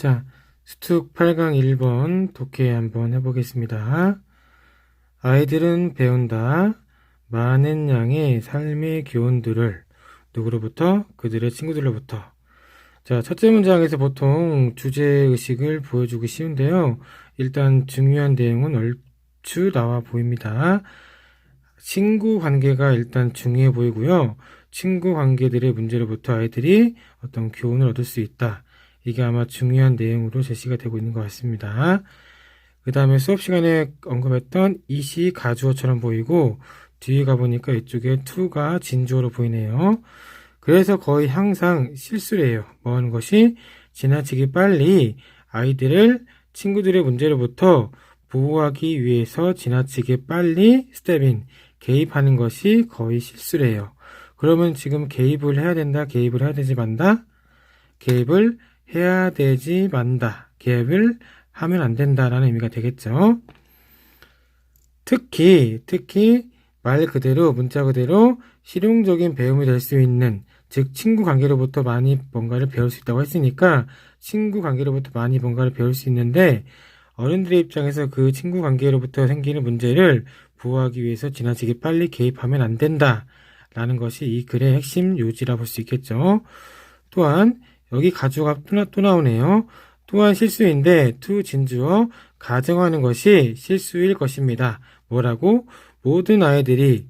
자, 수특 8강 1번 독해 한번 해보겠습니다. 아이들은 배운다. 많은 양의 삶의 교훈들을 누구로부터? 그들의 친구들로부터. 자, 첫째 문장에서 보통 주제의식을 보여주기 쉬운데요. 일단 중요한 내용은 얼추 나와 보입니다. 친구 관계가 일단 중요해 보이고요. 친구 관계들의 문제로부터 아이들이 어떤 교훈을 얻을 수 있다. 이게 아마 중요한 내용으로 제시가 되고 있는 것 같습니다. 그 다음에 수업 시간에 언급했던 이시 가주어처럼 보이고 뒤에 가보니까 이쪽에 to가 진주어로 보이네요. 그래서 거의 항상 실수를 해요. 뭐 하는 것이 지나치게 빨리 아이들을 친구들의 문제로부터 보호하기 위해서 지나치게 빨리 스텝인, 개입하는 것이 거의 실수를 해요. 그러면 지금 개입을 해야 된다, 개입을 해야 되지 만다? 개입을 해야 되지 만다. 개입을 하면 안 된다라는 의미가 되겠죠. 특히, 특히 말 그대로, 문자 그대로 실용적인 배움이 될 수 있는, 즉, 친구 관계로부터 많이 뭔가를 배울 수 있다고 했으니까, 친구 관계로부터 많이 뭔가를 배울 수 있는데, 어른들의 입장에서 그 친구 관계로부터 생기는 문제를 보호하기 위해서 지나치게 빨리 개입하면 안 된다. 라는 것이 이 글의 핵심 요지라 볼 수 있겠죠. 또한, 여기 가주가 또, 나, 또 나오네요. 또한 실수인데, to 진주어, 가정하는 것이 실수일 것입니다. 뭐라고? 모든 아이들이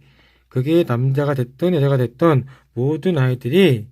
그게 남자가 됐던 여자가 됐던 모든 아이들이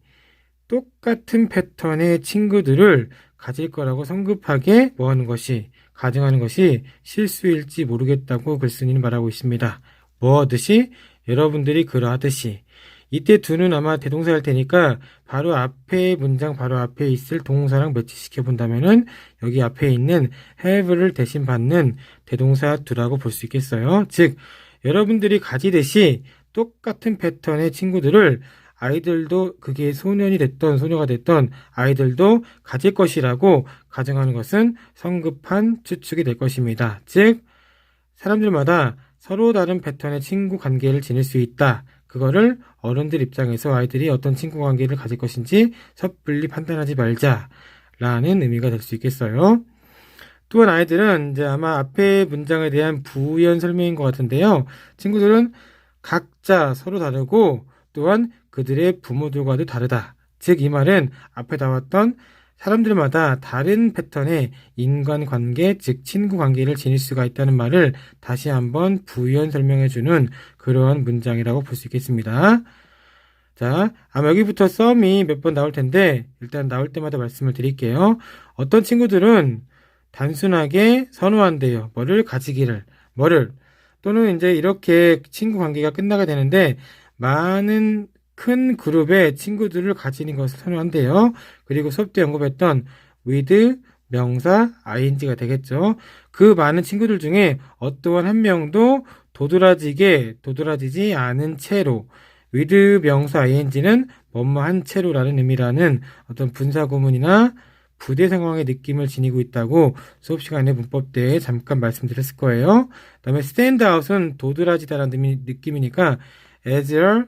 똑같은 패턴의 친구들을 가질 거라고 성급하게 뭐 하는 것이 가정하는 것이 실수일지 모르겠다고 글쓴이는 말하고 있습니다. 뭐 하듯이 여러분들이 그러하듯이 이때 두는 아마 대동사일 테니까 바로 앞에 문장 바로 앞에 있을 동사랑 매치시켜 본다면은 여기 앞에 있는 have를 대신 받는 대동사 두라고 볼 수 있겠어요. 즉 여러분들이 가지듯이 똑같은 패턴의 친구들을 아이들도 그게 소년이 됐던 소녀가 됐던 아이들도 가질 것이라고 가정하는 것은 성급한 추측이 될 것입니다. 즉 사람들마다 서로 다른 패턴의 친구 관계를 지닐 수 있다. 그거를 어른들 입장에서 아이들이 어떤 친구 관계를 가질 것인지 섣불리 판단하지 말자라는 의미가 될 수 있겠어요. 또한 아이들은 이제 아마 앞에 문장에 대한 부연 설명인 것 같은데요. 친구들은 각자 서로 다르고 또한 그들의 부모들과도 다르다. 즉, 이 말은 앞에 나왔던 사람들마다 다른 패턴의 인간관계, 즉 친구 관계를 지닐 수가 있다는 말을 다시 한번 부연 설명해주는 그러한 문장이라고 볼 수 있겠습니다. 자, 아마 여기부터 썸이 몇 번 나올 텐데 일단 나올 때마다 말씀을 드릴게요. 어떤 친구들은 단순하게 선호한대요. 뭐를 가지기를, 뭐를 또는 이제 이렇게 친구 관계가 끝나게 되는데 많은 큰 그룹의 친구들을 가지는 것을 선호한대요. 그리고 수업 때 언급했던 with 명사 ing가 되겠죠. 그 많은 친구들 중에 어떠한 한 명도 도드라지게 도드라지지 않은 채로 with 명사 ing는 뭐뭐 한 채로라는 의미라는 어떤 분사 구문이나 부대 상황의 느낌을 지니고 있다고 수업 시간에 문법 때 잠깐 말씀드렸을 거예요. 그다음에 stand out은 도드라지다라는 느낌이니까 as a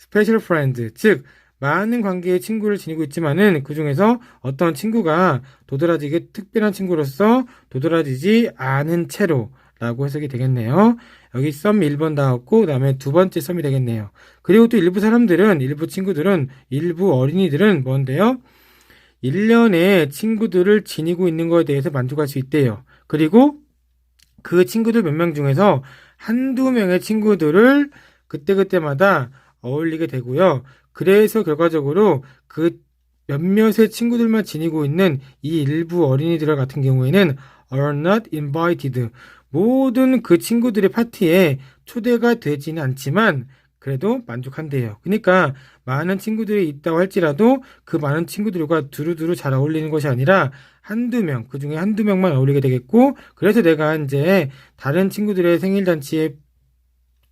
special friend, 즉 많은 관계의 친구를 지니고 있지만은 그 중에서 어떤 친구가 도드라지게 특별한 친구로서 도드라지지 않은 채로 라고 해석이 되겠네요. 여기 썸 1번 나왔고 그 다음에 두 번째 썸이 되겠네요. 그리고 또 일부 사람들은 일부 친구들은 일부 어린이들은 뭔데요? 1년에 친구들을 지니고 있는 것에 대해서 만족할 수 있대요. 그리고 그 친구들 몇 명 중에서 한두 명의 친구들을 그때그때마다 어울리게 되고요. 그래서 결과적으로 그 몇몇의 친구들만 지니고 있는 이 일부 어린이들 같은 경우에는 are not invited. 모든 그 친구들의 파티에 초대가 되지는 않지만 그래도 만족한대요. 그러니까 많은 친구들이 있다고 할지라도 그 많은 친구들과 두루두루 잘 어울리는 것이 아니라 한두 명, 그 중에 한두 명만 어울리게 되겠고, 그래서 내가 이제 다른 친구들의 생일잔치에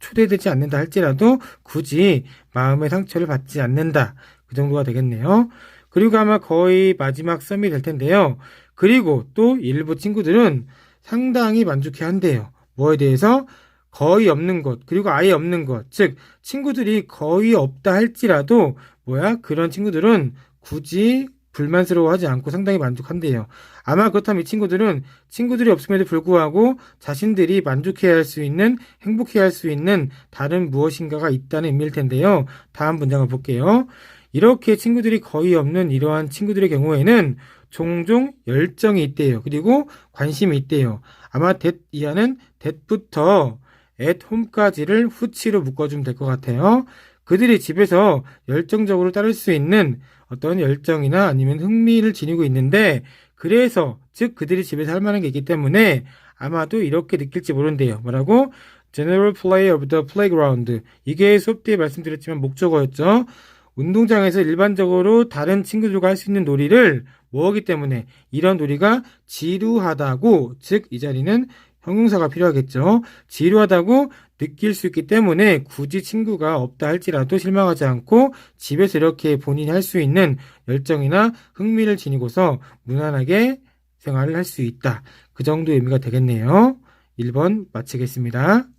초대되지 않는다 할지라도 굳이 마음의 상처를 받지 않는다. 그 정도가 되겠네요. 그리고 아마 거의 마지막 썸이 될 텐데요. 그리고 또 일부 친구들은 상당히 만족해 한대요. 뭐에 대해서? 거의 없는 것, 그리고 아예 없는 것. 즉, 친구들이 거의 없다 할지라도, 뭐야? 그런 친구들은 굳이 불만스러워하지 않고 상당히 만족한대요. 아마 그렇다면 이 친구들은 친구들이 없음에도 불구하고 자신들이 만족해야 할 수 있는, 행복해야 할 수 있는 다른 무엇인가가 있다는 의미일 텐데요. 다음 문장을 볼게요. 이렇게 친구들이 거의 없는 이러한 친구들의 경우에는 종종 열정이 있대요. 그리고 관심이 있대요. 아마 that 이하는 that부터 at home까지를 후치로 묶어주면 될 것 같아요. 그들이 집에서 열정적으로 따를 수 있는 어떤 열정이나 아니면 흥미를 지니고 있는데 그래서 즉 그들이 집에서 할 만한 게 있기 때문에 아마도 이렇게 느낄지 모른대요. 뭐라고? General play of the playground. 이게 수업 때에 말씀드렸지만 목적어였죠. 운동장에서 일반적으로 다른 친구들과 할 수 있는 놀이를 뭐하기 때문에 이런 놀이가 지루하다고 즉 이 자리는 형용사가 필요하겠죠. 지루하다고 느낄 수 있기 때문에 굳이 친구가 없다 할지라도 실망하지 않고 집에서 이렇게 본인이 할 수 있는 열정이나 흥미를 지니고서 무난하게 생활을 할 수 있다. 그 정도 의미가 되겠네요. 1번 마치겠습니다.